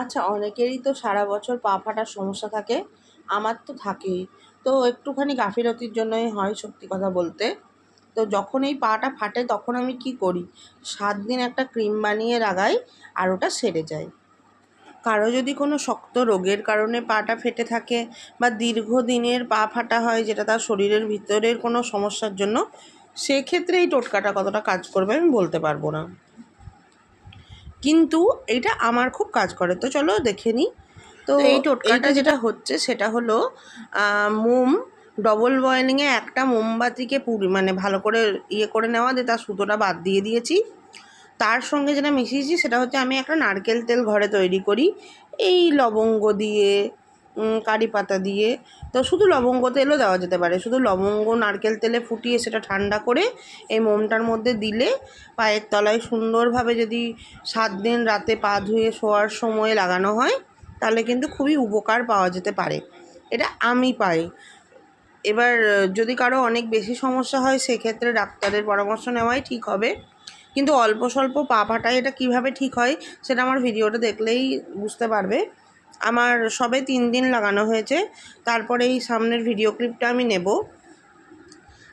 আচ্ছা অনেকেরই তো সারা বছর পা ফাটার সমস্যা থাকে। আমার তো থাকেই। তো একটুখানি গাফিলতির জন্যই হয় সত্যি কথা বলতে। তো যখন এই পাটা ফাটে, তখন আমি কি করি? সাত দিন একটা ক্রিম বানিয়ে লাগাই আর ওটা সেরে যায় কারও যদি কোনো শক্ত রোগের কারণে পাটা ফেটে থাকে বা দীর্ঘদিনের পা ফাটা হয়, যেটা তার শরীরের ভিতরের কোনো সমস্যার জন্য, সেক্ষেত্রে এই টোটকাটা কতটা কাজ করবে আমি বলতে পারব না। কিন্তু এটা আমার খুব কাজ করে। তো চলো দেখে নিই। তো এই টোটকাটা যেটা হচ্ছে সেটা হলো মোম ডবল বয়েলিংয়ে একটা মোমবাতিকে পুরি মানে ভালো করে ইয়ে করে নেওয়া দিয়ে তার সুতোটা বাদ দিয়ে দিয়েছি। তার সঙ্গে যেটা মিশিয়েছি সেটা হচ্ছে আমি একটা নারকেল তেল ঘরে তৈরি করি। এই লবঙ্গ দিয়ে কারি পাতা দিয়ে। তো শুধু লবঙ্গ তেলও দেওয়া যেতে পারে। শুধু লবঙ্গ, নারকেল তেলে ফুটিয়ে সেটা ঠান্ডা করে এই মোমটার মধ্যে দিলে পায়ের তলায় সুন্দরভাবে যদি সাত দিন রাতে পা ধুয়ে শোয়ার সময় লাগানো হয়, তাহলে কিন্তু খুবই উপকার পাওয়া যেতে পারে। এটা আমি পাই। এবার, যদি কারও অনেক বেশি সমস্যা হয়, সেক্ষেত্রে ডাক্তারের পরামর্শ নেওয়াই ঠিক হবে। কিন্তু অল্প স্বল্প পা ফাটায় এটা কীভাবে ঠিক হয়, সেটা আমার ভিডিওটা দেখলেই বুঝতে পারবে। আমার সবে তিন দিন লাগানো হয়েছে। তারপরে এই সামনের ভিডিও ক্লিপটা আমি নেব।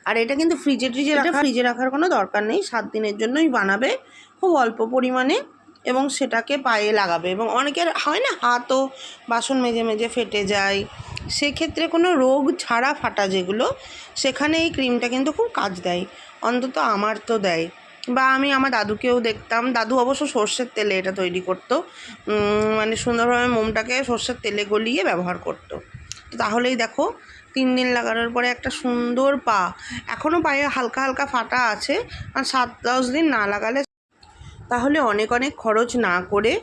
আর এটা কিন্তু ফ্রিজে ট্রিজে রাখা ফ্রিজে রাখার কোনো দরকার নেই। সাত দিনের জন্যই বানাবে। খুব অল্প পরিমাণে এবং সেটাকে পায়ে লাগাবে। এবং অনেকের হয় না হাতও বাসন মেজে মেজে ফেটে যায়। সেক্ষেত্রে কোনো রোগ ছাড়া ফাটা যেগুলো সেখানে এই ক্রিমটা কিন্তু খুব কাজ দেয়। অন্তত আমার তো দেয়। বা আমি আমার দাদুকেও দেখতাম। দাদু অবশ্য সর্ষের তেলে এটা তৈরি করতো। মানে সুন্দরভাবে মোমটাকে সর্ষের তেলে গলিয়ে ব্যবহার করতো। তো তাহলেই দেখো, তিন দিন লাগানোর পরে একটা সুন্দর পা। এখনও পায়ে হালকা হালকা ফাটা আছে, আর সাত দশ দিন না লাগালে তাহলে অনেক অনেক খরচ না করে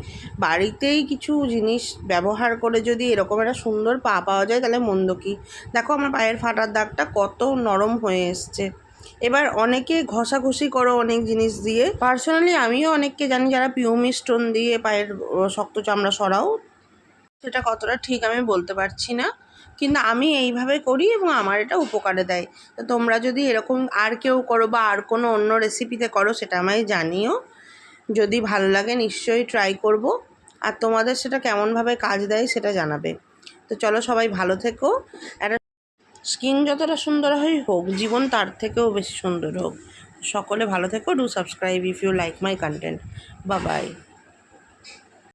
বাড়িতেই কিছু জিনিস ব্যবহার করে যদি এরকম একটা সুন্দর পা পাওয়া যায়, তাহলে মন্দ কী? দেখো আমার পায়ের ফাটার দাগটা কত নরম হয়ে এসছে। এবার অনেকে ঘষাঘষি করো অনেক জিনিস দিয়ে। পার্সোনালি আমিও অনেককে জানি যারা পিউমি স্টোন দিয়ে পায়ের শক্ত চামড়া সরাও, সেটা কতটা ঠিক আমি বলতে পারছি না। কিন্তু আমি এইভাবে করি এবং আমার এটা উপকারে দেয়। তো তোমরা যদি এরকম আর কেউ করো বা আর কোনো অন্য রেসিপিতে করো, সেটা আমায় জানিও। যদি ভালো লাগে, নিশ্চয়ই ট্রাই করব। আর তোমাদের সেটা কেমনভাবে কাজ দেয়, সেটা জানাবে। তো চলো সবাই ভালো থেকো। একটা স্কিন যতটা সুন্দর হয় হোক, জীবন তার থেকেও বেশি সুন্দর হোক। সকলে ভালো থেকো do subscribe if you like my content বা বাই